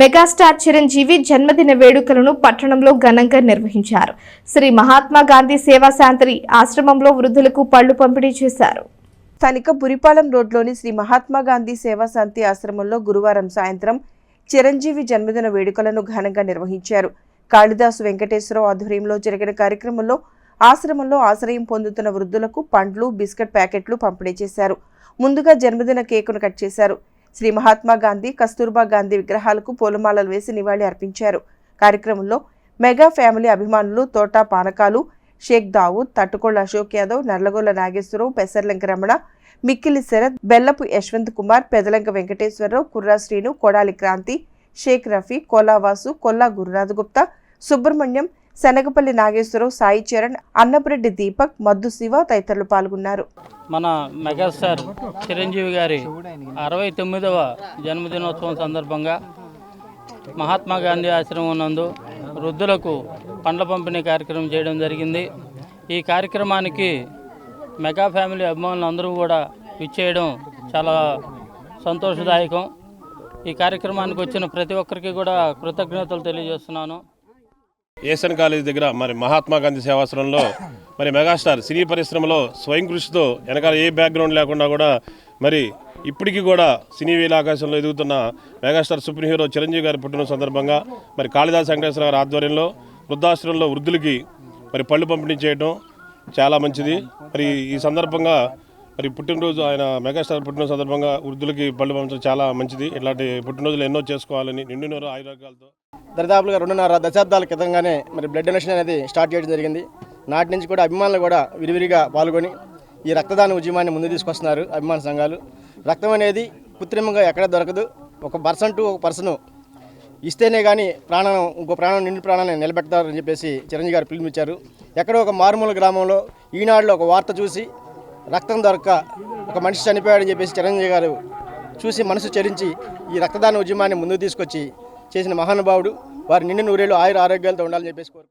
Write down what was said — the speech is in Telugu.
మెగాస్టార్ చిరంజీవి జన్మదిన వేడుకలను పట్టణంలో ఘనంగా నిర్వహించారు. శ్రీ మహాత్మా గాంధీ సేవా శాంతి ఆశ్రమంలో వృద్ధులకు పళ్ళు పంపిణీ చేశారు. స్థానిక బురిపాలెం రోడ్లోని శ్రీ మహాత్మా గాంధీ సేవా శాంతి ఆశ్రమంలో గురువారం సాయంత్రం చిరంజీవి జన్మదిన వేడుకలను ఘనంగా నిర్వహించారు. కాళిదాసు వెంకటేశ్వరరావు ఆధ్వర్యంలో జరిగిన కార్యక్రమంలో ఆశ్రమంలో ఆశ్రయం పొందుతున్న వృద్ధులకు పండ్లు బిస్కెట్ ప్యాకెట్లు పంపిణీ చేశారు. ముందుగా జన్మదిన కేకును కట్ చేశారు. శ్రీ మహాత్మా గాంధీ కస్తూర్బా గాంధీ విగ్రహాలకు పూలమాలలు వేసి నివాళి అర్పించారు. కార్యక్రమంలో మెగా ఫ్యామిలీ అభిమానులు తోటా పానకాలు షేక్ దావూద్ తట్టుకోళ్ళ అశోక్ యాదవ్ నల్లగొల్ల నాగేశ్వరరావు పెసర్లంక రమణ మిక్కిలి శరత్ బెల్లపు యశ్వంత్ కుమార్ పెదలంక వెంకటేశ్వరరావు కుర్రా శ్రీను కొడాలి క్రాంతి షేక్ రఫీ కోలావాసు కొల్లా గురునాథ్ గుప్తా సుబ్రహ్మణ్యం శనగపల్లి నాగేశ్వరరావు సాయి చరణ్ అన్నపురెడ్డి దీపక్ మద్దు శివ తదితరులు పాల్గొన్నారు. మన మెగాస్టార్ చిరంజీవి గారి అరవై తొమ్మిదవ జన్మదినోత్సవం సందర్భంగా మహాత్మా గాంధీ ఆశ్రమం నందు వృద్ధులకు పండ్ల పంపిణీ కార్యక్రమం చేయడం జరిగింది. ఈ కార్యక్రమానికి మెగా ఫ్యామిలీ అభిమానులు అందరూ కూడా విచ్చేయడం చాలా సంతోషదాయకం. ఈ కార్యక్రమానికి వచ్చిన ప్రతి ఒక్కరికి కూడా కృతజ్ఞతలు తెలియజేస్తున్నాను. ఏసన్ కాలేజ్ దగ్గర మరి మహాత్మా గాంధీ సేవాశ్రమంలో మరి మెగాస్టార్ సినీ పరిశ్రమలో స్వయం కృషితో వెనకాల ఏ బ్యాక్గ్రౌండ్ లేకుండా కూడా మరి ఇప్పటికీ కూడా సినీ వేల ఆకాశంలో ఎదుగుతున్న మెగాస్టార్ సూపర్ హీరో చిరంజీవి గారి పుట్టిన సందర్భంగా మరి కాళిదాస్ వెంకటేశ్వర గారి ఆధ్వర్యంలో వృద్ధాశ్రమంలో వృద్ధులకి మరి పళ్ళు పంపిణీ చేయడం చాలా మంచిది. మరి ఈ సందర్భంగా మరి పుట్టినరోజు ఆయన మెగాస్టార్ పుట్టినరోజు సందర్భంగా వృద్ధులకి పళ్ళు పంపించడం చాలా మంచిది. ఇలాంటి పుట్టినరోజులు ఎన్నో చేసుకోవాలని నిండునూరు ఆయురోగ్యాలతో దరిదాపులుగా రెండున్నర దశాబ్దాల క్రితంగానే మరి బ్లడ్ డొనేషన్ అనేది స్టార్ట్ చేయడం జరిగింది. నాటి నుంచి కూడా అభిమానులు కూడా విరివిరిగా పాల్గొని ఈ రక్తదాన ఉద్యమాన్ని ముందు తీసుకొస్తున్నారు అభిమాన సంఘాలు. రక్తం అనేది కృత్రిమంగా ఎక్కడ దొరకదు. ఒక పర్సన్ టు ఒక పర్సన్ ఇస్తేనే కానీ ప్రాణం ఇంకో ప్రాణం నిండు ప్రాణాన్ని నిలబెడతారని చెప్పేసి చిరంజీవి గారు పిలుపునిచ్చారు. ఎక్కడో ఒక మారుమూల గ్రామంలో ఈనాడులో ఒక వార్త చూసి రక్తం దొరక ఒక మనిషి చనిపోయాడని చెప్పేసి చిరంజీవి గారు చూసి మనసు చెరించి ఈ రక్తదాన ఉద్యమాన్ని ముందుకు తీసుకొచ్చి చేసిన మహానుభావుడు. వారి నిండు నూరేళ్ళు ఆయుర ఆరోగ్యాలతో ఉండాలని చెప్పేసి కోరు